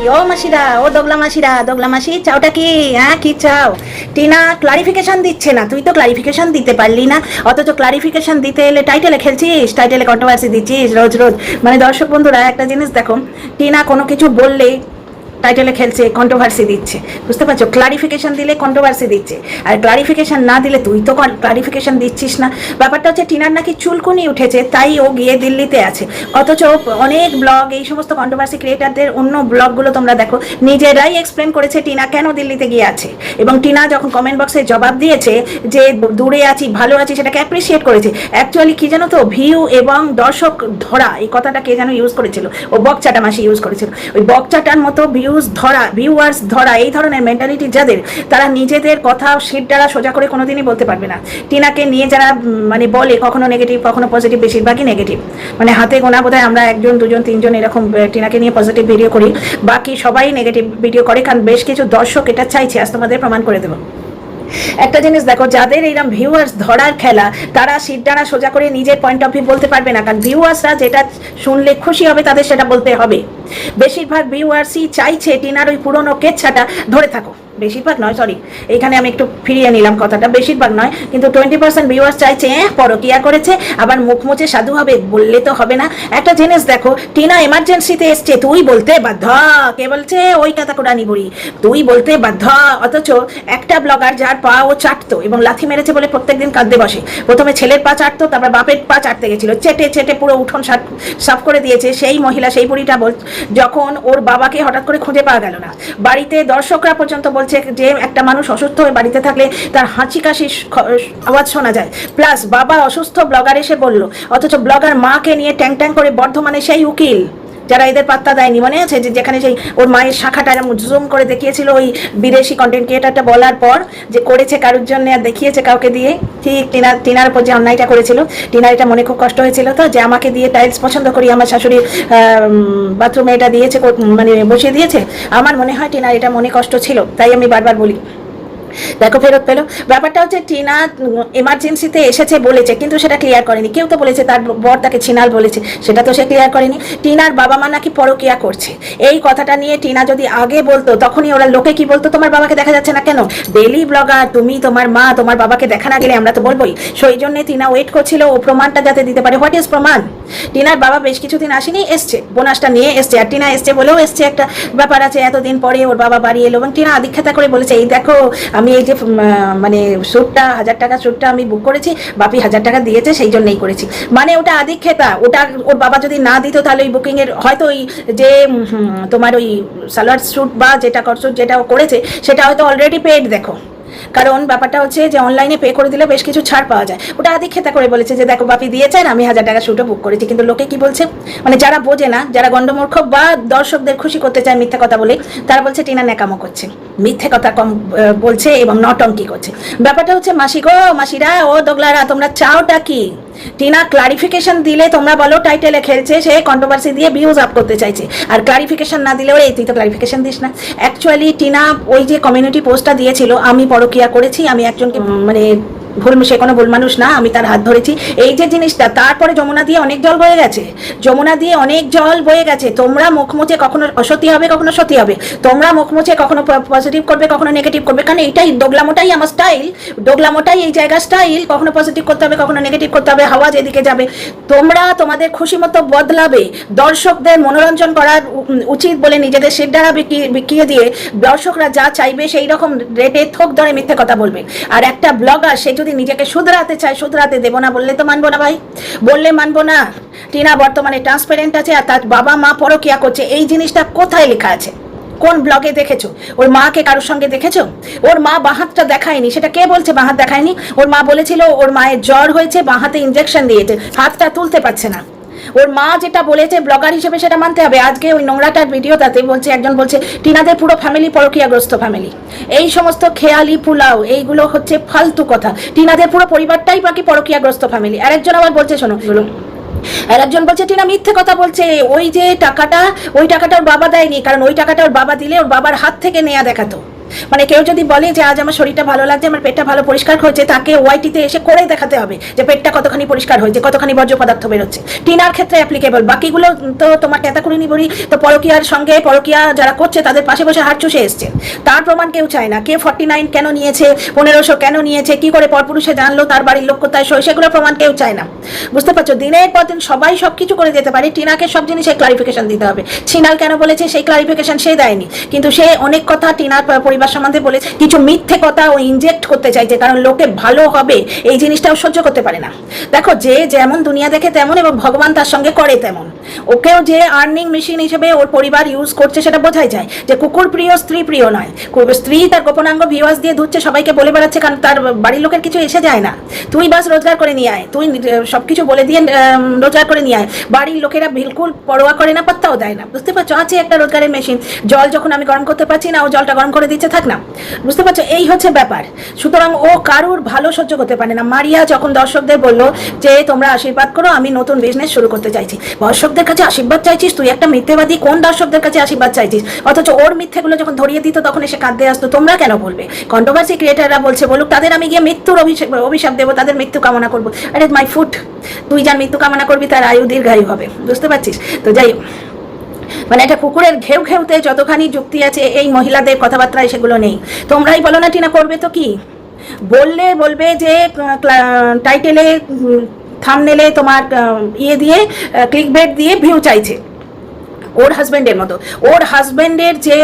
মাসি, ও মাসিরা, ও দোগলা মাসিরা, দোগলা মাসি, চাওটা কি? হ্যাঁ কি চাও? টিনা ক্লারিফিকেশন দিচ্ছে না, তুই তো ক্লারিফিকেশন দিতে পারলি না। অথচ ক্লারিফিকেশন দিতে এলে টাইটেলে খেলছিস টাইটেলে কন্ট্রোভার্সি দিচ্ছিস রোজ রোজ। মানে দর্শক বন্ধুরা, একটা জিনিস দেখো, টিনা কোনো কিছু বললেই টাইটেলে খেলছে কন্ট্রোভার্সি দিচ্ছে। বুঝতে পারছ? ক্লারিফিকেশন দিলে কন্ট্রোভার্সি দিচ্ছে। আর ক্লারিফিকেশন না দিলে তুই তো ক্লারিফিকেশন দিচ্ছিস না। ব্যাপারটা হচ্ছে টিনার নাকি চুলকুনি উঠেছে, তাই ও গিয়ে দিল্লিতে আছে। অথচ অনেক ব্লগ এই সমস্ত কন্ট্রোভার্সি ক্রিয়েটারদের অন্য ব্লগগুলো তোমরা দেখো, নিজেরাই এক্সপ্লেন করেছে টিনা কেন দিল্লিতে গিয়ে আছে। এবং টিনা যখন কমেন্ট বক্সে জবাব দিয়েছে যে দূরে আছি, ভালো আছি, সেটাকে অ্যাপ্রিসিয়েট করেছে অ্যাকচুয়ালি কি জানো তো? ভিউ এবং দর্শক ধরা, এই কথাটা কে যেন ইউজ করেছিল? ও বকচাটা মাসি ইউজ করেছিল। ওই বকচাটার মতো ভিউজ ধরা ভিউয়ার্স ধরা, এই ধরনের মেন্টালিটি যাদের, তারা নিজেদের কথা সিট দ্বারা সোজা করে কোনোদিনই বলতে পারবে না। টিনাকে নিয়ে যারা মানে বলে কখনো নেগেটিভ কখনো পজিটিভ বেশিরভাগই নেগেটিভ মানে হাতে গোনা বোধহয় আমরা একজন, দুজন, তিনজন এরকম টিনাকে নিয়ে পজিটিভ ভিডিও করি। বাকি সবাই নেগেটিভ ভিডিও করে, কারণ বেশ কিছু দর্শক এটা চাইছে। আজ তোমাদের প্রমাণ করে দেবো। একটা জিনিস দেখো, যাদের এইরকম ভিউয়ার্স ধরার খেলা, তারা সিট দ্বারা সোজা করে নিজের পয়েন্ট অফ ভিউ বলতে পারবে না। কারণ ভিউয়ার্সরা যেটা শুনলে খুশি হবে, তাদের সেটা বলতে হবে। বেশিরভাগ ভিউয়ার্সই চাইছে টিনার ওই পুরনো কেচ্ছাটা ধরে থাকো বেশিরভাগ নয় সরি এখানে আমি একটু ফিরিয়ে নিলাম কথাটা, বেশিরভাগ নয়, কিন্তু টোয়েন্টি পার্সেন্ট ভিউয়ার্স চাইছে পরকিয়া করেছে, আবার মুখ মুছে সাধু হবে বললে তো হবে না। একটা জিনিস দেখো, টিনা এমার্জেন্সিতে এসছে, তুই বলতে বাধ্য, কে বলছে? ওই কথা কোডানি বুড়ি, তুই বলতে বাধ্য, অথচ একটা ব্লগার যার পা ও চাটতো এবং লাথি মেরেছে বলে প্রত্যেকদিন কাঁদতে বসে। প্রথমে ছেলের পা চাটতো, তারপর বাপের পা চাটতে গেছিল, চেটে চেটে পুরো উঠোন সাফ করে দিয়েছে, সেই মহিলা, সেই বুড়িটা বল, যখন ওর বাবাকে হঠাৎ করে খুঁজে পাওয়া গেল না। বাড়িতে দর্শকরা পর্যন্ত বলছে যে একটা মানুষ অসুস্থ হয়ে বাড়িতে থাকলে তার হাঁচি কাশি আওয়াজ শোনা যায়। প্লাস বাবা অসুস্থ ব্লগার এসে বলল, অথচ ব্লগার মাকে নিয়ে ট্যাং ট্যাং করে বর্ধমানে সেই উকিল। যারা এদের পাত্তা দেয়নি, মনে আছে যে যেখানে সেই ওর মায়ের শাখাটা জুম করে দেখিয়েছিল ওই বিদেশি কন্টেন্ট ক্রিয়েটারটা বলার পর যে করেছে কারোর জন্য আর দেখিয়েছে কাউকে দিয়ে? ঠিক টিনার টিনার উপর যে অন্যায়টা করেছিল। টিনার এটা মনে খুব কষ্ট হয়েছিল তো, যে আমাকে দিয়ে টাইলস পছন্দ করি, আমার শাশুড়ি বাথরুমে এটা দিয়েছে মানে বসিয়ে দিয়েছে। আমার মনে হয় টিনার এটা মনে কষ্ট ছিল, তাই আমি বারবার বলি। দেখো, ফেরত পেল। ব্যাপারটা হচ্ছে টিনা এমার্জেন্সিতে এসেছে বলেছে, কিন্তু সেটা ক্লিয়ার করেনি। কেউ তো বলেছে, তার বর তাকে ছিনাল বলেছে, সেটা তো সে ক্লিয়ার করেনি। টিনার বাবা মা নাকি পরকিয়া করছে। এই কথাটা নিয়ে টিনা যদি আগে বলতো, তখনই ওরা লোকে কি বলতো, তোমার বাবাকে দেখা যাচ্ছে না কেন? ডেলি ব্লগার তুমি, তোমার মা, তোমার বাবাকে দেখা না গেলে আমরা তো বলবোই। সেই জন্য টিনা ওয়েট করছিল, ও প্রমাণটা যাতে দিতে পারে। হোয়াট ইজ প্রমাণ? টিনার বাবা বেশ কিছুদিন আসেনি, এসছে। বোনাসটা নিয়ে এসছে, আর টিনা এসছে বলেও এসছে একটা ব্যাপার আছে। এতদিন পরে ওর বাবা বাড়ি এলো এবং টিনা আদিক্ষেতা করে বলেছে, এই দেখো আমি এই যে মানে স্যুটটা, হাজার টাকা স্যুটটা আমি বুক করেছি, বাপি হাজার টাকা দিয়েছে, সেই জন্যই করেছি। মানে ওটা আদিক্ষেতা, ওটা ওর বাবা যদি না দিত, তাহলে ওই বুকিংয়ের হয়তো ওই যে তোমার ওই সালোয়ার স্যুট বা যেটা করছ যেটা করেছে, সেটা হয়তো অলরেডি পেড দেখো। কারণ ব্যাপারটা হচ্ছে যে অনলাইনে পে করে দিলে বেশ কিছু ছাড় পাওয়া যায়। ওটা আদি খেতা করে বলেছে যে, দেখো, বাপি দিয়েছেন, আমি হাজার টাকা শুটও বুক করেছি। কিন্তু লোকে কি বলছে? মানে যারা বোঝে না, যারা গণ্ডমূর্খ বা দর্শকদের খুশি করতে চায় মিথ্যা কথা বলে, তারা বলছে টিনা ন্যাকামো করছে। মিথ্যে কথা কম বলছে এবং নটঙ্কি করছে। ব্যাপারটা হচ্ছে, মাসি গো, মাসিরা, ও দোগলারা, তোমরা চাওটা কি? টিনা ক্লারিফিকেশন দিলে তোমরা বলো টাইটেলে খেলছে সে কন্ট্রোভার্সি দিয়ে ভিউজ আপ করতে চাইছে। আর ক্লারিফিকেশন না দিলেও এই তুই তো ক্লারিফিকেশন দিস না। অ্যাকচুয়ালি টিনা ওই যে কমিউনিটি পোস্টটা দিয়েছিল আমি পরকিয়া করেছি আমি একজনকে মানে ভুল সে কোনো ভুল মানুষ না, আমি তার হাত ধরেছি। এই যে জিনিসটা, তারপরে যমুনা দিয়ে অনেক জল বয়ে গেছে। যমুনা দিয়ে অনেক জল বয়ে গেছে। তোমরা মুখ মুছে কখনো অসতী হবে, কখনো সতী হবে। তোমরা মুখ মুছে কখনো পজিটিভ করবে, কখনো নেগেটিভ করবে। কারণ এইটাই ডোগলামোটাই আমার স্টাইল ডোগলামোটাই এই জায়গার স্টাইল কখনো পজিটিভ করতে হবে, কখনো নেগেটিভ করতে হবে, হাওয়া যেদিকে যাবে। তোমরা তোমাদের খুশি মতো বদলাবে। দর্শকদের মনোরঞ্জন করার উচিত বলে নিজেদের বিকিয়ে বিকিয়ে দিয়ে দর্শকরা যা চাইবে সেই রকম রেটে থোক ধরে মিথ্যে কথা বলবে। আর একটা ব্লগার সে যদি নিজেকে শুধরাতে চায়, শুধরাতে দেবো না। বললে তো মানবো না ভাই। বললে মানবো না। টিনা বর্তমানে ট্রান্সপারেন্ট আছে আর তার বাবা মা পরকিয়া করছে। এই জিনিসটা কোথায় লেখা আছে? কোন ব্লগে দেখেছ? ওর মাকে কারোর সঙ্গে দেখেছ? ওর মা বাহাতটা দেখায়নি। সেটা কে বলছে? বাহাত দেখায়নি? ওর মা বলেছিল, ওর মায়ের জ্বর হয়েছে, বাহাতে ইঞ্জেকশন দিয়েছে। হাতটা তুলতে পারছে না। ওর মা যেটা বলেছে ব্লগার হিসেবে সেটা মানতে হবে। আজকে ওই নোংরাটার ভিডিওটাতে বলছে, একজন বলছে, টিনাদের পুরো ফ্যামিলি পরকীয়াগ্রস্ত ফ্যামিলি এই সমস্ত খেয়ালি, পুলাও, এইগুলো হচ্ছে ফালতু কথা। টিনাদের পুরো পরিবারটাই বাকি পরকীয়াগ্রস্ত ফ্যামিলি আরেকজন আবার বলছে, শোনো এগুলো আর একজন বলছে, টিনা মিথ্যে কথা বলছে। ওই যে টাকাটা, ওই টাকাটা ওর বাবা দেয়নি। কারণ ওই টাকাটা ওর বাবা দিলে ওর বাবার হাত থেকে নেয়া দেখাতো। মানে কেউ যদি বলে যে, আজ আমার শরীরটা ভালো লাগছে, আমার পেটটা ভালো, পরিষ্কার হয়েছে, তাকে ওয়াইটিতে এসে করে দেখাতে হবে যে, পেটটা কতখানি পরিষ্কার হয়েছে, কতখানি বর্জ্য পদার্থ বেরোচ্ছে। টিনার ক্ষেত্রে অ্যাপ্লিকেবল বাকিগুলো তো তোমার ক্যাতাকুড়ি বড়ি তো পরকিয়ার সঙ্গে পরকিয়া যারা করছে, তাদের পাশে বসে হাত চষে এসছে। তার প্রমাণ কেউ চায় না। কে ফর্টি নাইন কেন নিয়েছে, পনেরোশো কেন নিয়েছে, কি করে পরপুরুষে জানলো, তার বাড়ির লোক কোথায় সই সেগুলো প্রমাণ কেউ চায় না। বুঝতে পারছ? দিনের পর দিন সবাই সব কিছু করে যেতে পারে, টিনাকে সব জিনিসে ক্লারিফিকেশন দিতে হবে। ছিনাল কেন বলেছে, সেই ক্লারিফিকেশন সে দেয়নি। কিন্তু সে অনেক কথা টিনার পরিবার সম্বন্ধে বলেছে কিছু মিথ্যে কথা ও ইনজেক্ট করতে চাইছে কারণ লোকে ভালো হবে, এই জিনিসটাও সহ্য করতে পারে না। দেখো যে যেমন দুনিয়া দেখে তেমন এবং ভগবান তার সঙ্গে করে তেমন। ওকেও যে আর্নিং মেশিন হিসেবে ওর পরিবার ইউজ করছে সেটা বোঝাই যায় যে কুকুর প্রিয়, স্ত্রী প্রিয় নয়। স্ত্রী তার গোপনাঙ্গ ভিওয়াস দিয়ে ধুচ্ছে, সবাইকে বলে বেড়াচ্ছে কারণ তার বাড়ির লোকের কিছু এসে যায় না। তুই বাস রোজগার করে নিয়ে আয়, তুই সব কিছু বলে দিয়ে রোজগার করে নিয়ে আয়। বাড়ির লোকেরা বিলকুল পরোয়া করে না, পাত্তাও দেয় না। বুঝতে পারছ? আছে একটা রোজগারের মেশিন জল যখন আমি গরম করতে পারছি না, ও জলটা গরম করে দিচ্ছে থাক না। বুঝতে পারছ? এই হচ্ছে ব্যাপার। সুতরাং ও কারুর ভালো সহ্য করতে পারে না। মারিয়া যখন দর্শকদের বলল যে, তোমরা আশীর্বাদ করো, আমি নতুন বিজনেস শুরু করতে চাইছি। দর্শকদের কাছে আশীর্বাদ চাইছিস? তুই একটা মিথ্যেবাদী কোন দর্শকদের কাছে আশীর্বাদ চাইছিস? অথচ ওর মিথ্যেগুলো যখন ধরিয়ে দিত, তখন এসে কাঁদতে আসতো। তোমরা কেন বলবে? কন্ট্রোভার্সি ক্রিয়েটাররা বলছে, বলুক, তাদের আমি গিয়ে মৃত্যুর অভিষেক অভিশাপ দেবো, তাদের মৃত্যু কামনা করব। আরে মাই ফুট তুই যার মৃত্যু কামনা করবি, তার আয়ু দীর্ঘায়ু হবে। বুঝতে পারছিস? তো যাই হোক। মানে একটা কুকুরের ঘেউ ঘেউতে যতখানি যুক্তি আছে, এই মহিলাদের কথাবার্তায় সেগুলো নেই। তোমরাই বলো না টিনা, করবে তো কি? বললে বলবে যে টাইটেলে থামনেলে তোমার ইয়ে দিয়ে ক্লিক বেড দিয়ে ভিউ চাইছে। ওর হাজব্যান্ডের মতো। ওর হাজব্যান্ডের যে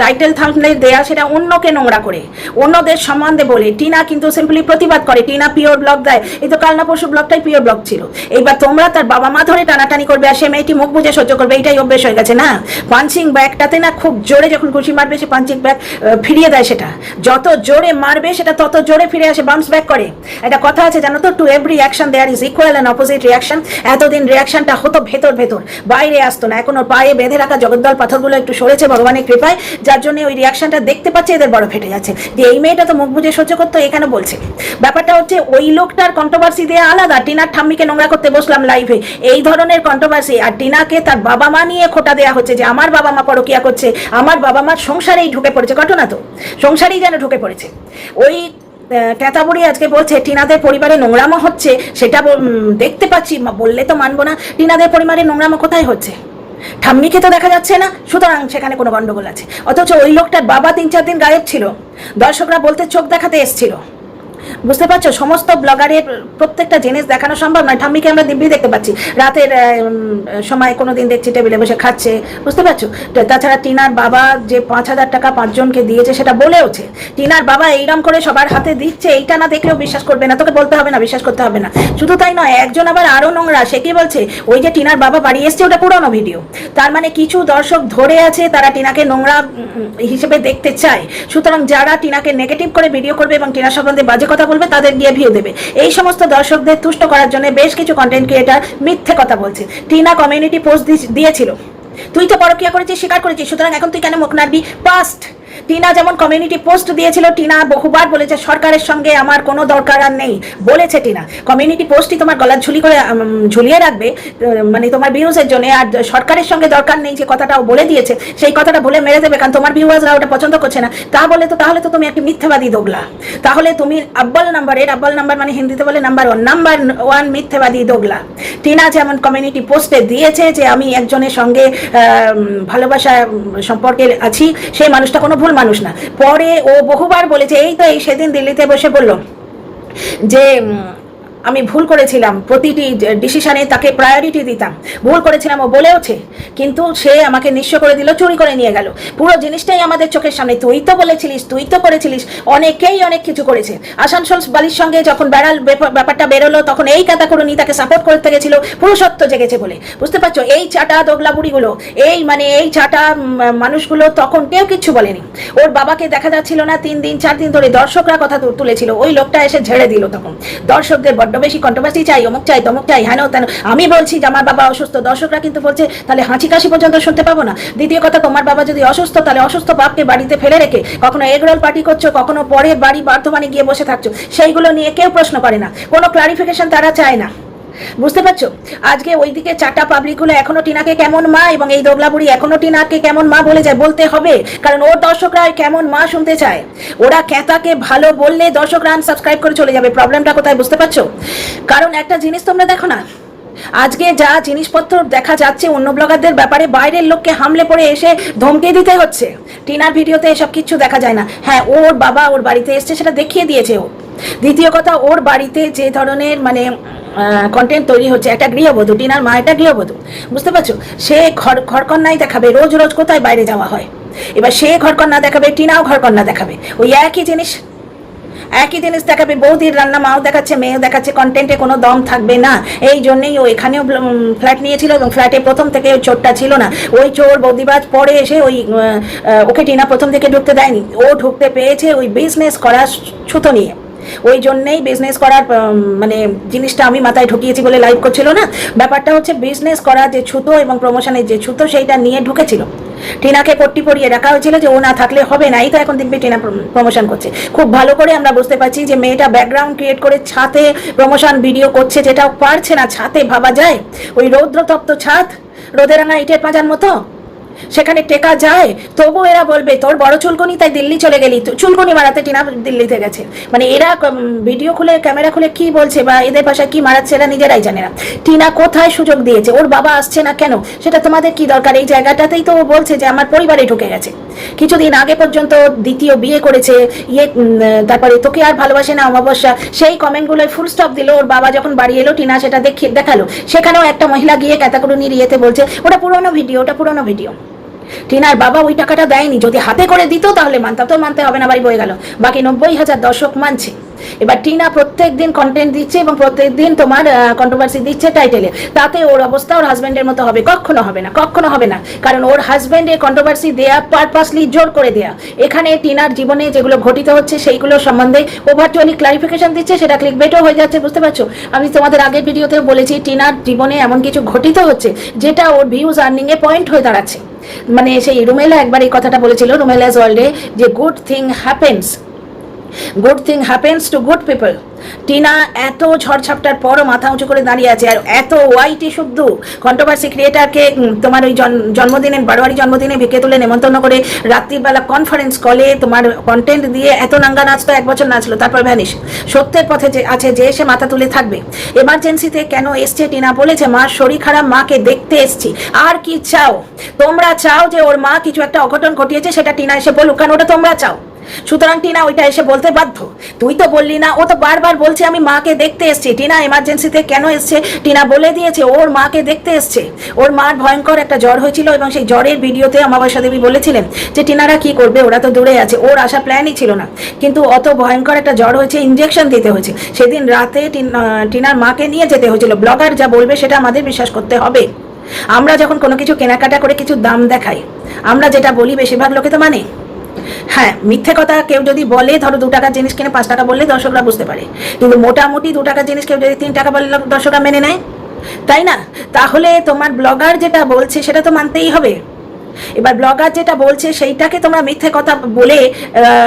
টাইটেল থামলে দেয়া, সেটা অন্যকে নোংরা করে। অন্যদের সম্বন্ধে বলে। টিনা কিন্তু সিম্পলি প্রতিবাদ করে। টিনা পিওর ব্লগ দেয়। এই তো কাল না পরশু ব্লগটাই পিওর ব্লগ ছিল। এইবার তোমরা তার বাবা মা ধরে টানাটানি করবে আর সে মেয়েটি মুখ বুঝে সহ্য করবে, এটাই অভ্যেস হয়ে গেছে না? পাঞ্চিং ব্যাগটাতে না খুব জোরে যখন খুশি মারবে, সে পাঞ্চিং ব্যাগ ফিরিয়ে দেয় সেটা। যত জোরে মারবে, সেটা তত জোরে ফিরে আসে বাউন্স ব্যাক করে। একটা কথা আছে, জানো তো? To every action there is equal and opposite reaction এতদিন রিয়াকশনটা হতো ভেতর ভেতর। বাইরে আসতো না। এখন ওর পায়ে বেঁধে রাখা জগদ্দল পাথরগুলো একটু সরেছে ভগবানের কৃপায়, যার জন্য ওই রিয়াকশনটা দেখতে পাচ্ছে, এদের বড় ফেটে যাচ্ছে। যে এই মেয়েটা তো মুখ বুঝে সহ্য করতো, এখানে বলছে। ব্যাপারটা হচ্ছে ওই লোকটার কন্ট্রোভার্সি দিয়ে আলাদা, টিনার ঠাম্মিকে নোংরা করতে বসলাম লাইভে এই ধরনের কন্ট্রোভার্সি আর টিনাকে তার বাবা মা নিয়ে খোটা দেওয়া হচ্ছে যে আমার বাবা মা পরকিয়া করছে, আমার বাবা মার সংসারেই ঢুকে পড়েছে, ঘটনা তো। সংসারেই যেন ঢুকে পড়েছে। ওই ক্যাতাবুড়ি আজকে বলছে, টিনাদের পরিবারে নোংরামো হচ্ছে, সেটা দেখতে পাচ্ছি বললে তো মানবো না। টিনাদের পরিবারে নোংরামো কোথায় হচ্ছে? ঠাম্মিকে তো দেখা যাচ্ছে না, সুতরাং সেখানে কোনো গন্ডগোল আছে। অথচ ওই লোকটার বাবা তিন চার দিন গায়েব ছিল। দর্শকরা বলতে চোখ দেখাতে এসছিল। বুঝতে পারছ? সমস্ত ব্লগারের প্রত্যেকটা জিনিস দেখানো সম্ভব নয়। ঠাম্মিকে আমরা দিব্যি দেখতে পাচ্ছি। রাতের সময় কোনো দিন দেখছি টেবিলে বসে খাচ্ছে। বুঝতে পারছ? তাছাড়া টিনার বাবা যে পাঁচ হাজার টাকা পাঁচজনকে দিয়েছে সেটা বলেওছে টিনার বাবা এইরকম করে সবার হাতে দিচ্ছে, এইটা না দেখলেও বিশ্বাস করবে না। তোকে বলতে হবে না, বিশ্বাস করতে হবে না। শুধু তাই নয়, একজন আবার আরও নোংরা। সে কি বলছে? ওই যে টিনার বাবা বাড়ি এসছে, ওটা পুরনো ভিডিও। তার মানে কিছু দর্শক ধরে আছে, তারা টিনাকে নোংরা হিসেবে দেখতে চায়। সুতরাং যারা টিনাকে নেগেটিভ করে ভিডিও করবে এবং টিনার সম্বন্ধে বাজে কথা বলবে, তাদের গিয়ে ভিউ দেবে। এই সমস্ত দর্শকদের তুষ্ট করার জন্য বেশ কিছু কন্টেন্ট ক্রিয়েটার মিথ্যে কথা বলছে। টিনা কমিউনিটি পোস্ট দিয়েছিল। তুই তো পরকিয়া করেছিস, স্বীকার করেছিস, সুতরাং এখন তুই কেন মুখ নাড়বি? পাস্ট টিনা যেমন কমিউনিটি পোস্ট দিয়েছিল, টিনা বহুবার বলেছে, সরকারের সঙ্গে আমার কোনো দরকার আর নেই। বলেছে টিনা। কমিউনিটি পোস্টই তোমার গলার ঝুলি করে ঝুলিয়ে রাখবে মানে তোমার ভিউজের জন্য। আর সরকারের সঙ্গে দরকার নেই যে কথাটাও বলে দিয়েছে, সেই কথাটা বলে মেরে দেবে, কারণ তোমার ভিউয়ার্সরা ওটা পছন্দ করছে না। তা বলে তো, তাহলে তো তুমি একটি মিথ্যাবাদী দোগলা। তাহলে তুমি আব্বাল নাম্বারের আব্বাল নাম্বার মানে হিন্দিতে বলে নাম্বার ওয়ান নাম্বার ওয়ান মিথ্যাবাদী দোগলা। টিনা যেমন কমিউনিটি পোস্টে দিয়েছে যে, আমি একজনের সঙ্গে ভালোবাসা সম্পর্কে আছি, সেই মানুষটা কোনো ভুল মানুষ না। পরে ও বহুবার বলেছে এই তো এই সেদিন দিল্লিতে বসে বলল যে আমি ভুল করেছিলাম, প্রতিটি ডিসিশনে তাকে প্রায়োরিটি দিতাম। ভুল করেছিলাম ও বলেওছে কিন্তু সে আমাকে নিঃস্ব করে দিল, চুরি করে নিয়ে গেল। পুরো জিনিসটাই আমাদের চোখের সামনে। তুই তো বলেছিলিস, তুই তো করেছিলিস, অনেকেই অনেক কিছু করেছে। আসানসোল বালির সঙ্গে যখন বেড়াল ব্যাপারটা বেরোলো, তখন এই কাতাকুরুনি তাকে সাপোর্ট করতে গেছিল, পুরুষত্ব জেগেছে বলে। বুঝতে পারছ? এই চাটা দোগলা বুড়িগুলো, এই মানে এই চাটা মানুষগুলো তখন কেউ কিচ্ছু বলেনি। ওর বাবাকে দেখা যাচ্ছিল না, তিন দিন, চার দিন ধরে দর্শকরা কথা তুলেছিল। ওই লোকটা এসে ঝেড়ে দিল তখন। দর্শকদের বেশি কন্ট্রোভার্সি চাই, অমুক চাই, তমুক চাই। হ্যানো তেন আমি বলছি যে আমার বাবা অসুস্থ, দর্শকরা কিন্তু বলছে, তাহলে হাঁচি কাশি পর্যন্ত শুনতে পাবো না। দ্বিতীয় কথা, তোমার বাবা যদি অসুস্থ, তাহলে অসুস্থ বাপকে বাড়িতে ফেলে রেখে কখনো এগরোল পার্টি করছ, কখনো পরে বাড়ি বর্ধমানে গিয়ে বসে থাকছো, সেইগুলো নিয়ে কেউ প্রশ্ন করে না। কোনো ক্লারিফিকেশন তারা চায় না। বুঝতে পারছ? আজকে ওইদিকে চারটা পাবলিকগুলো এখনও টিনাকে কেমন মা এবং এই দোগলা বুড়ি এখনও টিনাকে কেমন মা বলে যায়, বলতে হবে। কারণ ওর দর্শকরা কেমন মা শুনতে চায়। ওরা ক্যাতাকে ভালো বললে দর্শকরা আনসাবস্ক্রাইব করে চলে যাবে। প্রবলেমটা কোথায় বুঝতে পারছ? কারণ একটা জিনিস তোমরা দেখো না, আজকে যা জিনিসপত্র দেখা যাচ্ছে অন্য ব্লগারদের ব্যাপারে, বাইরের লোককে হামলে পড়ে এসে ধমকে দিতে হচ্ছে। টিনার ভিডিওতে এসব কিছু দেখা যায় না। হ্যাঁ ওর বাবা ওর বাড়িতে এসছে, সেটা দেখিয়ে দিয়েছে ও। দ্বিতীয় কথা, ওর বাড়িতে যে ধরনের মানে কন্টেন্ট তৈরি হচ্ছে, একটা গৃহবধূ, টিনার মা একটা গৃহবধূ, বুঝতে পারছ? সে ঘর, ঘরকন্যাই দেখাবে, রোজ রোজ কোথায় বাইরে যাওয়া হয়। এবার সে ঘরকন্যা দেখাবে, টিনাও ঘরকন্যা দেখাবে। ওই একই জিনিস একই জিনিস দেখাবে, বৌদির রান্না মাও দেখাচ্ছে, মেয়েও দেখাচ্ছে কন্টেন্টে কোনো দম থাকবে না। এই জন্যেই ও এখানেও ফ্ল্যাট নিয়েছিল এবং ফ্ল্যাটে প্রথম থেকে ওই চোরটা ছিল না। ওই চোর বৌদিবাজ পরে এসে ওই ওকে টিনা প্রথম থেকে ঢুকতে দেয়নি। ও ঢুকতে পেয়েছে ওই বিজনেস করার ছুতো নিয়ে। ওই জন্যেই বিজনেস করার মানে জিনিসটা আমি মাথায় ঢুকিয়েছি বলে লাইভ করছিল না। ব্যাপারটা হচ্ছে বিজনেস করা যে ছুতো এবং প্রমোশনের যে ছুতো সেইটা নিয়ে ঢুকেছিল। টিনাকে পট্টি পরিয়ে রাখা হয়েছিল যে ও না থাকলে হবে না এই তো এখন দেখবি টিনা প্রমোশন করছে। খুব ভালো করে আমরা বুঝতে পারছি যে মেয়েটা ব্যাকগ্রাউন্ড ক্রিয়েট করে ছাতে প্রমোশন ভিডিও করছে, যেটাও পারছে না ছাতে ভাবা যায়। ওই রৌদ্রতপ্ত ছাদ রোদে রাঙা ইটের পাঁজার মতো। সেখানে টেকা যায় তবু এরা বলবে, তোর বড় চুলকনি, তাই দিল্লি চলে গেলি। চুলকনি মারাতে টিনা দিল্লিতে গেছে। মানে এরা ভিডিও খুলে, ক্যামেরা খুলে কি বলছে বা এদের ভাষায় কি মারাচ্ছে, এরা নিজেরাই জানে না। টিনা কোথায় সুযোগ দিয়েছে? ওর বাবা আসছে না কেন? সেটা তোমাদের কি দরকার? এই জায়গাটাতেই তো বলছে যে আমার পরিবারে ঢুকে গেছে। কিছুদিন আগে পর্যন্ত দ্বিতীয় বিয়ে করেছে। ইয়ে তারপরে তোকে আর ভালোবাসে না অমাবস্যা। সেই কমেন্টগুলোয় ফুল স্টপ দিল। ওর বাবা যখন বাড়ি এলো, টিনা সেটা দেখে দেখাল। সেখানেও একটা মহিলা গিয়ে ক্যাতাকুরুনির ইয়েতে বলছে, ওটা পুরোনো ভিডিও ওটা পুরোনো ভিডিও টিনার বাবা ওই টাকাটা দেয়নি। যদি হাতে করে দিত তাহলে মানতাম। তো মানতে হবে না, বাড়ি বয়ে গেল। বাকি নব্বই হাজার দর্শক মানছে। এবার টিনা প্রত্যেক দিন কন্টেন্ট দিচ্ছে এবং প্রত্যেক দিন তোমার কন্ট্রোভার্সি দিচ্ছে টাইটেলে তাতে ওর অবস্থা ওর হাজব্যান্ডের মতো হবে। কখনো হবে না, কখনো হবে না। কারণ ওর হাজব্যান্ডের কন্ট্রোভার্সি দেয়া পারপাসলি জোর করে দেয়া। এখানে টিনার জীবনে যেগুলো ঘটিত হচ্ছে সেইগুলো সম্বন্ধে ও ক্লারিফিকেশন দিচ্ছে, সেটা ক্লিক বেটও হয়ে যাচ্ছে, বুঝতে পারছ? আমি তোমাদের আগের ভিডিওতেও বলেছি, টিনার জীবনে এমন কিছু ঘটিত হচ্ছে, যেটা ওর ভিউজ আর্নিংয়ে পয়েন্ট হয়ে দাঁড়াচ্ছে। মানে সেই রুমেলা একবার এই কথাটা বলেছিল রুমেলা ওয়ার্ল্ডে যে good thing happens good thing happens to good people Tina এত ঝড়ঝাপটার পরও মাথা উঁচু করে দাঁড়িয়ে আছে আর এত ওয়াইটি শুদ্ধ। কন্ট্রোভার্সি ক্রিয়েটারকে তোমার ওই জন- জন্মদিনে বারোয়ারি জন্মদিনে ভিকে তুলে নেমন্তন্ন করে রাত্রিবেলা কনফারেন্স কলে তোমার কন্টেন্ট দিয়ে এত নাঙ্গা নাচতো এক বছর নাচলো, তারপর ভ্যানিশ সত্যের পথে যে আছে যে এসে মাথা তুলে থাকবে। এমার্জেন্সিতে কেন এসছে টিনা বলেছে, মা, শরীর খারাপ, মাকে দেখতে এসছি। আর কি চাও? তোমরা চাও যে ওর মা কিছু একটা অঘটন ঘটিয়েছে, সেটা টিনা এসে বলুক, কারণ ওটা তোমরা চাও। সুতরাং টিনা ওইটা এসে বলতে বাধ্য। তুই তো বললি না, ও তো বারবার বলছে আমি মাকে দেখতে এসছি। টিনা এমার্জেন্সিতে কেন এসছে? টিনা বলে দিয়েছে, ওর মাকে দেখতে এসছে। ওর মার ভয়ঙ্কর একটা জ্বর হয়েছিল এবং সেই জ্বরের ভিডিওতে অমাবস্যা দেবী বলেছিলেন যে টিনারা কি করবে, ওরা তো দূরে আছে, ওর আসা প্ল্যানই ছিল না। কিন্তু অত ভয়ঙ্কর একটা জ্বর হয়েছে ইঞ্জেকশন দিতে হয়েছে। সেদিন রাতে টিনার মাকে নিয়ে যেতে হয়েছিল। ব্লগার যা বলবে সেটা আমাদের বিশ্বাস করতে হবে। আমরা যখন কোনো কিছু কেনাকাটা করে কিছু দাম দেখাই, আমরা যেটা বলি বেশিরভাগ লোকে তো মানে। হ্যাঁ মিথ্যে কথা কেউ যদি বলে, ধরো দু টাকার জিনিস কিনে পাঁচ টাকা বললে দর্শকরা বুঝতে পারে। কিন্তু মোটামুটি দু টাকার জিনিস কেউ যদি তিন টাকা বললে দর্শকরা মেনে নেয়। তাই না? তাহলে তোমার ব্লগার যেটা বলছে, সেটা তো মানতেই হবে। এবার ব্লগার যেটা বলছে, সেইটাকে তোমরা মিথ্যে কথা বলে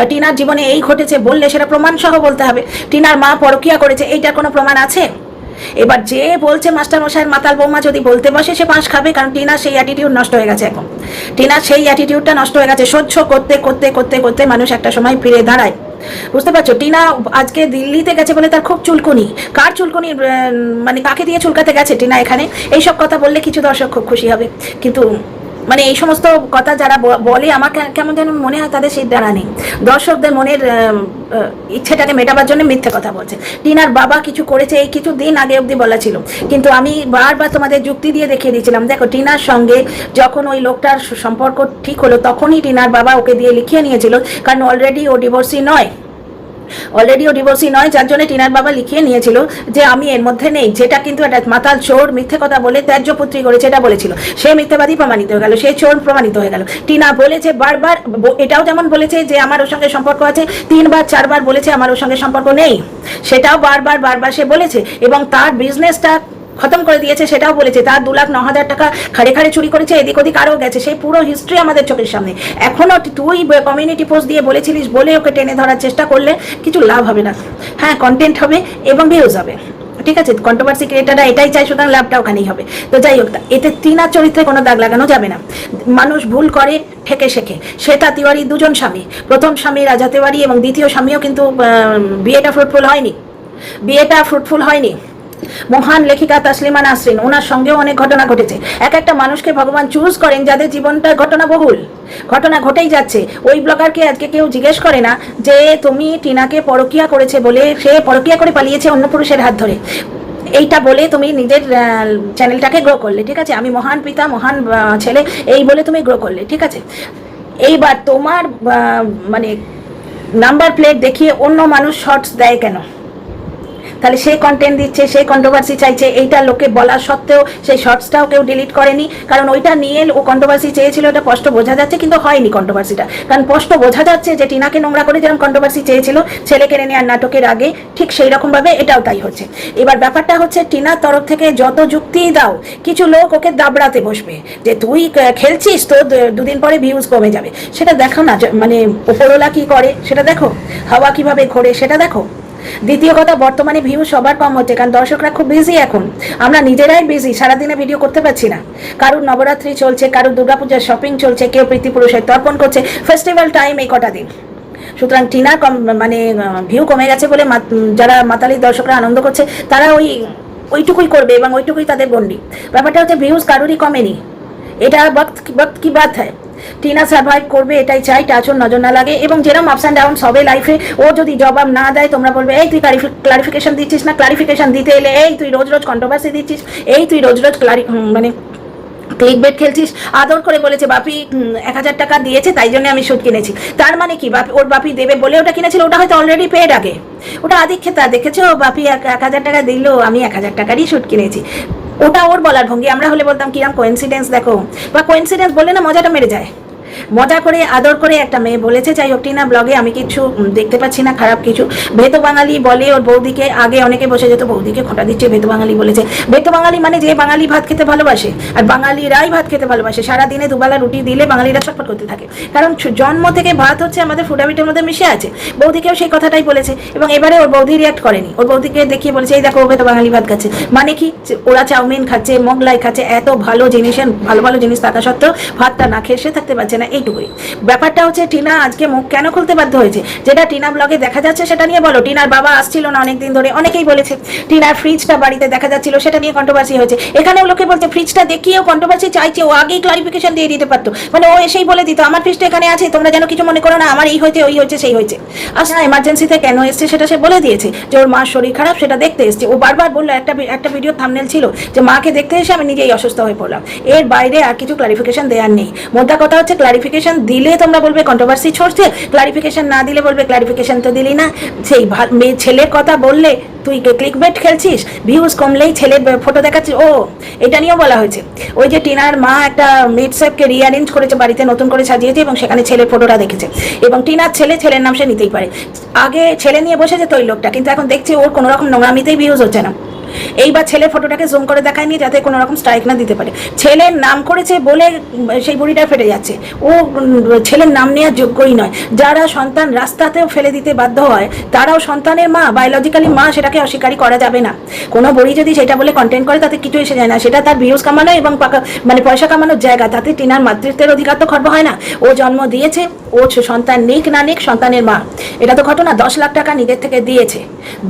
টিনার জীবনে এই ঘটেছে বললে, সেটা প্রমাণ সহ বলতে হবে। টিনার মা পরকিয়া করেছে, এইটার কোনো প্রমাণ আছে? এবার যে বলছে মাস্টার মশাইয়ের মাতাল বৌমা যদি বলতে বসে, সে পাঁচ খাবে, কারণ টিনার সেই অ্যাটিটিউড নষ্ট হয়ে গেছে এখন। টিনার সেই অ্যাটিটিউডটা নষ্ট হয়ে গেছে। সহ্য করতে করতে করতে করতে মানুষ একটা সময় ফিরে দাঁড়ায়। বুঝতে পারছ? টিনা আজকে দিল্লিতে গেছে বলে তার খুব চুলকুনি। কার চুলকুনি মানে কাকে দিয়ে চুলকাতে গেছে টিনা এখানে? এইসব কথা বললে কিছু দর্শক খুব খুশি হবে। কিন্তু মানে এই সমস্ত কথা যারা বলে আমার কেমন যেন মনে হয় তাদের সেই দ্বারা নেই। দর্শকদের মনের ইচ্ছেটাকে মেটাবার জন্য মিথ্যে কথা বলছে। টিনার বাবা কিছু করেছে, এই কিছু দিন আগে অবধি বলা ছিল। কিন্তু আমি বারবার তোমাদের যুক্তি দিয়ে দেখিয়ে দিয়েছিলাম, দেখো টিনার সঙ্গে যখন ওই লোকটার সম্পর্ক ঠিক হলো, তখনই টিনার বাবা ওকে দিয়ে লিখিয়ে নিয়েছিল, কারণ অলরেডি ও ডিভোর্সি নয়। অলরেডি ও ডিভোর্সি নয়, যার জন্য টিনার বাবা লিখিয়ে নিয়েছিল যে আমি এর মধ্যে নেই। যেটা কিন্তু একটা মাতাল চোর মিথ্যে কথা বলে ত্যায্য পুত্রী করেছে এটা বলেছিল। সে মিথ্যেবাদী প্রমাণিত হয়ে গেল, সে চোর প্রমাণিত হয়ে গেল। টিনা বলেছে বারবার এটাও যেমন বলেছে যে আমার ওর সঙ্গে সম্পর্ক আছে, তিনবার, চারবার বলেছে আমার ওর সঙ্গে সম্পর্ক নেই। সেটাও বারবার বারবার সে বলেছে এবং তার বিজনেসটা খতম করে দিয়েছে, সেটাও বলেছে। তার দু লাখ ন হাজার টাকা খাড়ে খাড়ে চুরি করেছে, এদিক ওদিক আরও গেছে। সেই পুরো হিস্ট্রি আমাদের চোখের সামনে। এখনও তুই কমিউনিটি পোস্ট দিয়ে বলেছিলিস, বলে ওকে টেনে ধরার চেষ্টা করলে কিছু লাভ হবে না। হ্যাঁ কন্টেন্ট হবে এবং ভিউজ হবে। ঠিক আছে? কন্ট্রোভার্সি ক্রিয়েটাররা এটাই চাই সুতরাং লাভটা ওখানেই হবে। তো যাই হোক, এতে টিনার চরিত্রে কোনো দাগ লাগানো যাবে না। মানুষ ভুল করে, ঠেকে শেখে। শ্বেতা তিওয়ারি দুজন স্বামী। প্রথম স্বামী রাজা তিওয়ারি এবং দ্বিতীয় স্বামীও কিন্তু বিয়েটা ফ্রুটফুল হয়নি। বিয়েটা ফ্রুটফুল হয়নি। মহান লেখিকা তাসলিমা নাসরিন ওনার সঙ্গেও অনেক ঘটনা ঘটেছে। এক একটা মানুষকে ভগবান চুজ করেন যাদের জীবনটা ঘটনা বহুল। ঘটনা ঘটেই যাচ্ছে। ওই ব্লগারকে আজকে কেউ জিজ্ঞেস করে না যে, তুমি টিনাকে পরকিয়া করেছে বলে সে পরকিয়া করে পালিয়েছে অন্য পুরুষের হাত ধরে? এইটা বলে তুমি নিজের চ্যানেলটাকে গ্রো করলে, ঠিক আছে? আমি মহান পিতা, মহান ছেলে, এই বলে তুমি গ্রো করলে, ঠিক আছে? এইবার তোমার মানে নাম্বার প্লেট দেখিয়ে অন্য মানুষ শর্টস দেয় কেন? তাহলে সেই কন্টেন্ট দিচ্ছে, সেই কন্ট্রোভার্সি চাইছে, এইটা লোকে বলা সত্ত্বেও সেই শর্টসটাও কেউ ডিলিট করেনি। কারণ ওইটা নিয়ে ও কন্ট্রোভার্সি চেয়েছিল, এটা স্পষ্ট বোঝা যাচ্ছে, কিন্তু হয়নি কন্ট্রোভার্সিটা কারণ স্পষ্ট বোঝা যাচ্ছে যে টিনাকে নোংরা করে যেরকম কন্ট্রোভার্সি চেয়েছিল ছেলে কেড়ে নেওয়ার নাটকের আগে, ঠিক সেই রকমভাবে এটাও তাই হচ্ছে। এবার ব্যাপারটা হচ্ছে, টিনার তরফ থেকে যত যুক্তিই দাও, কিছু লোক ওকে দাবড়াতে বসবে। যে তুই খেলছিস তো দুদিন পরে ভিউজ কমে যাবে। সেটা দেখো না মানে ওপরওয়ালা কি করে, সেটা দেখো। হাওয়া কীভাবে ঘোরে, সেটা দেখো। দ্বিতীয় কথা, বর্তমানে ভিউ সবার কম হচ্ছে, কারণ দর্শকরা খুব বিজি এখন। আমরা নিজেরাই বিজি সারাদিনে ভিডিও করতে পারছি না। কারুর নবরাত্রি চলছে, কারুর দুর্গাপূজার শপিং চলছে, কেউ প্রীতিপুরুষের তর্পণ করছে ফেস্টিভ্যাল টাইম এই কটা দিন। সুতরাং টিনার কম মানে ভিউ কমে গেছে বলে যারা মাতালির দর্শকরা আনন্দ করছে, তারা ওই, ওইটুকুই করবে এবং ওইটুকুই তাদের গন্ডি ব্যাপারটা হচ্ছে ভিউজ কারোরই কমেনি। এটা বক্ত বক্ত কি বাত হয়? টিনা সার্ভাইভ করবে, এটাই চাই টাচর নজর না লাগে। এবং যেরকম আপস অ্যান্ড ডাউন সবে লাইফে ও যদি জবাব না দেয়, তোমরা বলবে, এই তুই ক্লারিফিকেশন দিচ্ছিস না ক্লারিফিকেশন দিতে এলে, এই তুই রোজ রোজ কন্ট্রোভার্সি দিচ্ছিস, এই তুই রোজ রোজ ক্লারি মানে ক্লিক বেট খেলছিস। আদর করে বলেছে, বাপি এক হাজার টাকা দিয়েছে, তাই জন্য আমি শুট কিনেছি। তার মানে কি, বাপি ওর বাপি দেবে বলে ওটা কিনেছিল, ওটা হয়তো অলরেডি পেড আগে। ওটা আদিক্ষেতা দেখেছ বাপি, এক হাজার টাকা দিল, আমি এক হাজার টাকারই শুট কিনেছি। ওটা ওর বলার ভঙ্গি। আমরা হলে বলতাম, কিরাম কোয়েন্সিডেন্স দেখো। বা কোয়েন্সিডেন্স বলে না মজাটা মেরে যায়। মজা করে, আদর করে একটা মেয়ে বলেছে। যাই হোক, টিনা ব্লগে আমি কিছু দেখতে পাচ্ছি না, খারাপ কিছু। ভেতো বাঙালি বলে ওর বৌদিকে, আগে অনেকে বসে যেত, বৌদিকে খোটা দিচ্ছে, ভেতো বাঙালি বলেছে। ভেতো বাঙালি মানে যে বাঙালি ভাত খেতে ভালোবাসে, আর বাঙালিরাই ভাত খেতে ভালোবাসে। সারা দিনে দুবেলা রুটি দিলে বাঙালিরা ছটফট করতে থাকে। কারণ জন্ম থেকে ভাত হচ্ছে আমাদের ফুড হ্যাবিটের মধ্যে মিশে আছে। বৌদিকেও সেই কথাটাই বলেছে। এবং এবারে ওর বৌদি রিয়াক্ট করেনি। ওর বৌদিকে দেখিয়ে বলেছে, এই দেখো, ও ভেতো বাঙালি ভাত খাচ্ছে। মানে কি? ওরা চাউমিন খাচ্ছে, মোগলাই খাচ্ছে, এত ভালো জিনিসের ভালো ভালো জিনিস থাকা সত্ত্বেও ভাতটা না খেয়ে সে থাকতে পারছে না। এইটুকুই ব্যাপারটা হচ্ছে, টিনা আজকে মুখ কেন খুলতে বাধ্য হয়েছে? যেটা টিনা ব্লগে দেখা যাচ্ছে সেটা নিয়ে বলো। টিনার বাবা আসছিল না অনেকদিন ধরে, অনেকেই বলেছে, টিনার ফ্রিজটা বাড়িতে দেখা যাচ্ছিল, সেটা নিয়ে কন্ট্রোভার্সি হয়েছে। এখানেও লোকে বলছে ফ্রিজটা দেখিয়েও কন্ট্রোভার্সি চাইছে, ও আগেই ক্লারিফিকেশন দিয়ে দিতে পারতো। মানে ও এসেই বলে দিত, আমার ফ্রিজটা এখানে আছে, তোমরা যেন কিছু মনে করো না, আমার এই হয়েছে, ওই হয়েছে, সেই হয়েছে। আচ্ছা এমার্জেন্সিতে কেন এসছে সেটা সে বলে দিয়েছে যে, ওর মার শরীর খারাপ, সেটা দেখতে এসছে। ও বারবার বলল, একটা একটা ভিডিও থামনেল ছিল যে, মাকে দেখতে এসে আমি নিজেই অসুস্থ হয়ে পড়লাম। এর বাইরে আর কিছু ক্লারিফিকেশন দেওয়ার নেই। মোদ্দা কথা হচ্ছে ক্লারিফিকেশন দিলে তোমরা বলবে কন্ট্রোভার্সি ছড়ছে ক্লারিফিকেশন না দিলে বলবে ক্লারিফিকেশন তো দিলি না। সেই মেয়ে ছেলের কথা বললে তুই ক্লিক বেট খেলছিস? ভিউজ কমলেই ছেলের ফটো দেখাচ্ছিস। ও, এটা নিয়েও বলা হয়েছে। ওই যে টিনার মা একটা মিড সাহেবকে রিঅ্যারেঞ্জ করেছে বাড়িতে, নতুন করে সাজিয়েছে এবং সেখানে ছেলের ফটোটা দেখেছে। এবং টিনার ছেলে ছেলের নাম সে নিতেই পারে। আগে ছেলে নিয়ে বসে যেত ওই লোকটা, কিন্তু এখন দেখছি ওর কোনোরকম নোংরামিতেই ভিউজ হচ্ছে না। এইবার ছেলের ফটোটাকে জুম করে দেখায়নি যাতে কোনো রকম স্ট্রাইক না দিতে পারে। ছেলের নাম করেছে বলে সেই বুড়িটা ফেটে যাচ্ছে। ও ছেলের নাম নেওয়ার যোগ্যই নয়। যারা সন্তান রাস্তাতেও ফেলে দিতে বাধ্য হয়, তারাও সন্তানের মা। বায়োলজিক্যালি মা সেটাকে অস্বীকারই করা যাবে না। কোনো বুড়ি যদি সেটা বলে কন্টেন্ট করে, তাতে কিছু এসে যায় না। সেটা তার ভিউজ কামানো এবং মানে পয়সা কামানোর জায়গা। তাতে টিনার মাতৃত্বের অধিকার তো খর্ব হয় না। ও জন্ম দিয়েছে, ও সন্তান নিক না নিক সন্তানের মা। এটা তো ঘটনা। দশ লাখ টাকা নিজের থেকে দিয়েছে।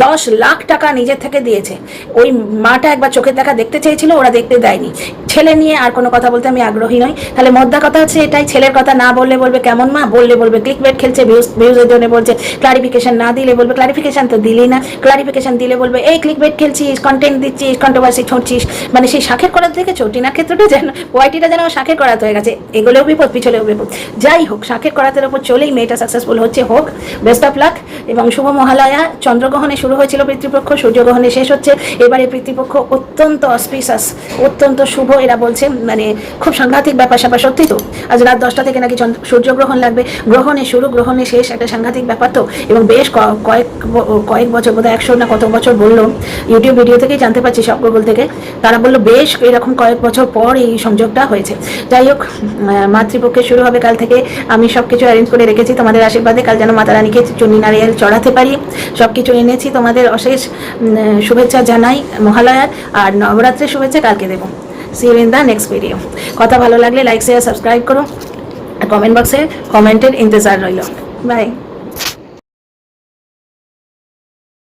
দশ লাখ টাকা নিজের থেকে দিয়েছে। ওই মাটা একবার চোখের দেখা দেখতে চেয়েছিল, ওরা দেখতে দেয়নি। ছেলে নিয়ে আর কোনো কথা বলতে আমি আগ্রহী নই। তাহলে মদ্দা কথা হচ্ছে এটাই, ছেলের কথা না বললে বলবে কেমন মা? বললে বলবে ক্লিক বেট খেলছে ভিউজ ভিউজের জন্য বলছে ক্লারিফিকেশন না দিলে বলবে ক্লারিফিকেশন তো দিলি না। ক্লারিফিকেশন দিলে বলবে, এই ক্লিক বেট খেলছিস কন্টেন্ট দিচ্ছিস কন্ট্রোভার্সি ছড়ছিস। মানে সেই শাখের করাত দেখেছ? টিনার ক্ষেত্রটা যেন, ওয়াইটিটা যেন শাখের করাত হয়ে গেছে। এগুলোও বিপদ, পিছলেও বিপদ। যাই হোক, শাখের করাতের উপর চলেই মেয়েটা সাকসেসফুল হচ্ছে। হোক বেস্ট অফ লাক এবং শুভ মহালয়া, চন্দ্রগ্রহণে শুরু হয়েছিল পিতৃপক্ষ সূর্যগ্রহণে শেষ হচ্ছে। এবারে পিতৃপক্ষ অত্যন্ত অসপিসাস অত্যন্ত শুভ, এরা বলছে মানে খুব সাংঘাতিক ব্যাপার স্যাপার, সত্যি তো? আজ রাত দশটা থেকে নাকি সূর্যগ্রহণ লাগবে। গ্রহণে শুরু, গ্রহণে শেষ, একটা সাংঘাতিক ব্যাপার তো? এবং বেশ কয়েক কয়েক বছর, বোধহয় একশো না কত বছর বলল ইউটিউব ভিডিও থেকেই জানতে পারছি সব গুগল থেকে। তারা বলল, বেশ এরকম কয়েক বছর পর এই সংযোগটা হয়েছে। যাই হোক মাতৃপক্ষে শুরু হবে কাল থেকে। আমি সব কিছু অ্যারেঞ্জ করে রেখেছি তোমাদের আশীর্বাদে। কাল যেন মাতা রানীকে চুনি নারিয়েল চড়াতে পারি। সব কিছু এনে জেনেছি তোমাদের অশেষ শুভেচ্ছা জানাই মহালয়ার, আর নবরাত্রির শুভেচ্ছা কালকে দেবো। See you in the next video কথা ভালো লাগলে লাইক শেয়ার সাবস্ক্রাইব করো। আর কমেন্ট বক্সে কমেন্টের ইন্তজার রইল। বাই